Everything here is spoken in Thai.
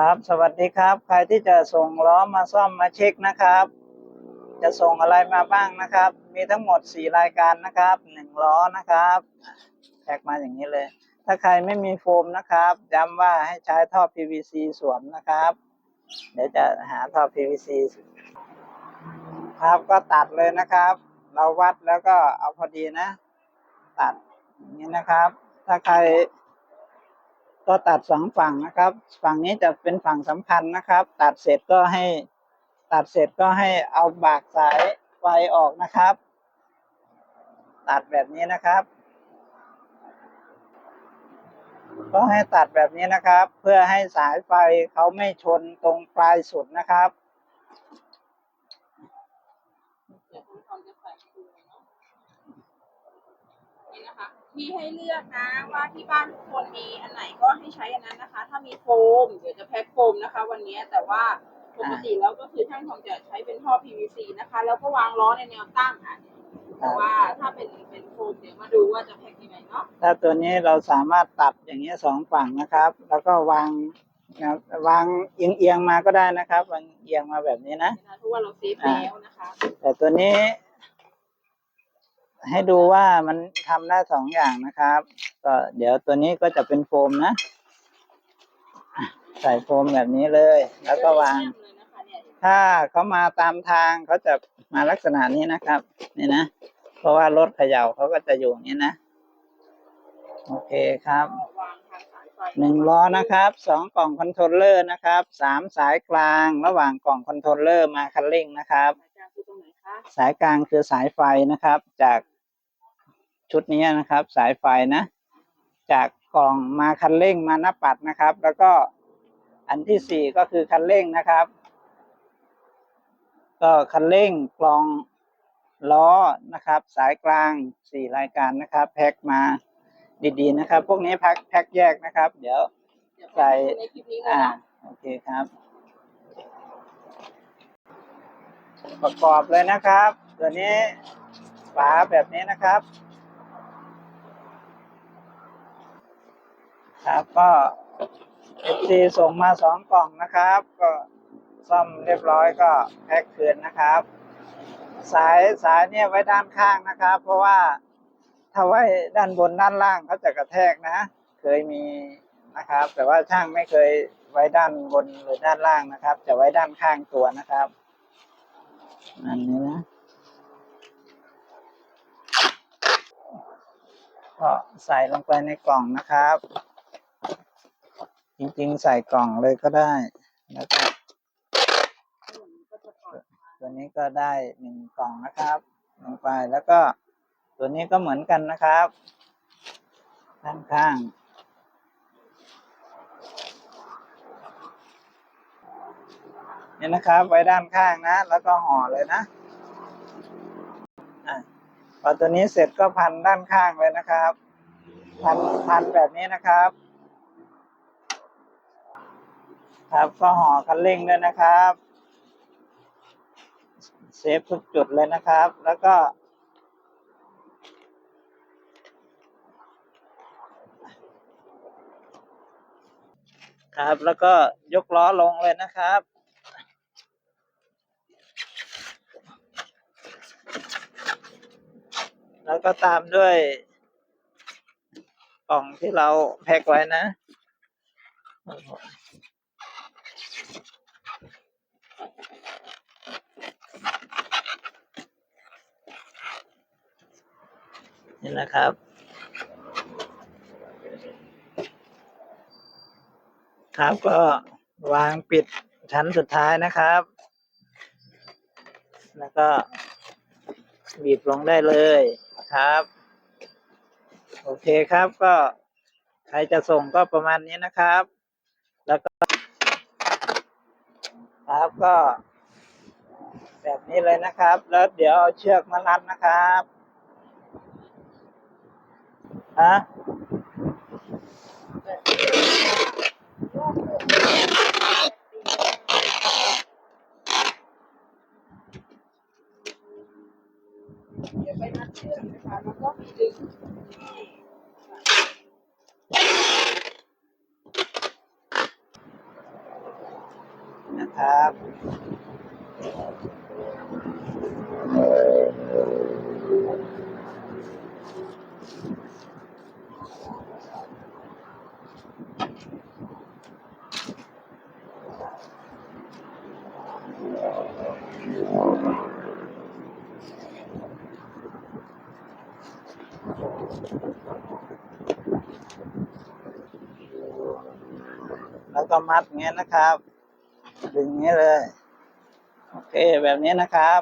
ครับ สวัสดีครับ ใครที่จะส่งล้อมาซ่อมมาเช็คนะครับ จะส่งอะไรมาบ้างนะครับ มีทั้งหมดสี่รายการนะครับหนึ่งล้อนะครับแพ็กมาอย่างนี้เลย ถ้าใครไม่มีโฟมนะครับย้ำว่าให้ใช้ท่อ PVC สวมนะครับ เดี๋ยวจะหาท่อ PVC ครับก็ตัดเลยนะครับ เราวัดแล้วก็เอาพอดีนะ ตัดอย่างนี้นะครับ ถ้าใคร ก็ตัดสองฝั่งนะครับ ฝั่งนี้จะเป็นฝั่งสำคัญนะครับ ตัดเสร็จก็ให้ ตัดเสร็จก็ให้เอาบากสายไฟออกนะครับ ตัดแบบนี้นะครับ ก็ให้ตัดแบบนี้นะครับ เพื่อให้สายไฟเขาไม่ชนตรงปลายสุดนะครับ เดี๋ยวคุณทอมจะใส่ให้ดูเนาะนี่นะคะ มีให้เลือกนะว่าที่บ้านทุกคนมีอันไหนก็ให้ใช้อันนั้นนะคะ ถ้ามีโฟมเดี๋ยวจะแพ็คโฟมนะคะ วันนี้แต่ว่าปกติแล้วก็คือช่างทองจะใช้เป็นท่อ PVC นะคะ แล้วก็วางล้อในแนวตั้งค่ะแต่ว่าถ้าเป็นเป็นโฟมเดี๋ยวมาดูว่าจะแพ็คยังไงเนาะถ้าตัวนี้เราสามารถตัดอย่างนี้ยสองฝั่งนะครับ แล้วก็วางนะครับวางเอียงเอียงๆมาก็ได้นะครับ วางเอียงมาแบบนี้นะเพราะว่าเราเซฟแล้วนะคะ แต่ตัวนี้ ให้ดูว่ามันทำได้สองอย่างนะครับ ก็เดี๋ยวตัวนี้ก็จะเป็นโฟมนะ ใส่โฟมแบบนี้เลย แล้วก็วาง ถ้าเขามาตามทางเขาจะมาลักษณะนี้นะครับ นี่นะ เพราะว่ารถเขย่าเขาก็จะอยู่อย่างนี้นะ โอเคครับหนึ่งล้อนะครับสองกล่องคอนโทรลเลอร์นะครับสามสายกลางระหว่างกล่องคอนโทรลเลอร์มาคันเร่งนะครับ สายกลางคือสายไฟนะครับ จาก ชุดนี้นะครับ สายไฟนะ จากกล่องมาคันเร่งมาหน้าปัดนะครับ แล้วก็อันที่สี่ก็คือคันเร่งนะครับ ก็คันเร่งกล่องล้อนะครับ สายกลางสี่รายการนะครับ แพ็คมาดีๆนะครับ พวกนี้แพ็คแพ็คแยกนะครับ เดี๋ยวใส่อ่าโอเคครับ ประกอบเลยนะครับ ตัวนี้ฝาแบบนี้นะครับ ครับ ก็เอฟซีส่งมาสองกล่องนะครับ ก็ซ่อมเรียบร้อยก็แพ็คคืนนะครับ สายสายเนี่ยไว้ด้านข้างนะครับ เพราะว่าถ้าไว้ด้านบนด้านล่างเขาจะกระแทกนะ เคยมีนะครับ แต่ว่าช่างไม่เคยไว้ด้านบนหรือด้านล่างนะครับ จะไว้ด้านข้างตัวนะครับอันนี้นะก็ใส่ลงไปในกล่องนะครับ จริงๆใส่กล่องเลยก็ได้ แล้วก็ตัวนี้ก็ได้หนึ่งกล่องนะครับลงไปแล้วก็ตัวนี้ก็เหมือนกันนะครับ ด้านข้างนี่นะครับ ไว้ด้านข้างนะ แล้วก็ห่อเลยนะอะพอตัวนี้เสร็จก็พันด้านข้างเลยนะครับ พันพันแบบนี้นะครับ ครับก็ห่อคันเร่งด้วยนะครับ เซฟทุกจุดเลยนะครับ แล้วก็ ครับแล้วก็ยกล้อลงเลยนะครับแล้วก็ตามด้วยกล่องที่เราแพ็คไว้นะ นี่นะครับ ครับก็วางปิดชั้นสุดท้ายนะครับ แล้วก็บีบลงได้เลยครับ โอเคครับก็ใครจะส่งก็ประมาณนี้นะครับ แล้วก็ ครับก็ แบบนี้เลยนะครับ แล้วเดี๋ยวเอาเชือกมารัดนะครับ ฮะเดี๋ยวไปนัดเชือกนะคะแล้วก็มีดึงนะครับ แล้วก็มัดงเงี้ยนะครับ ดึงงเงี้ยเลย โอเคแบบนี้นะครับ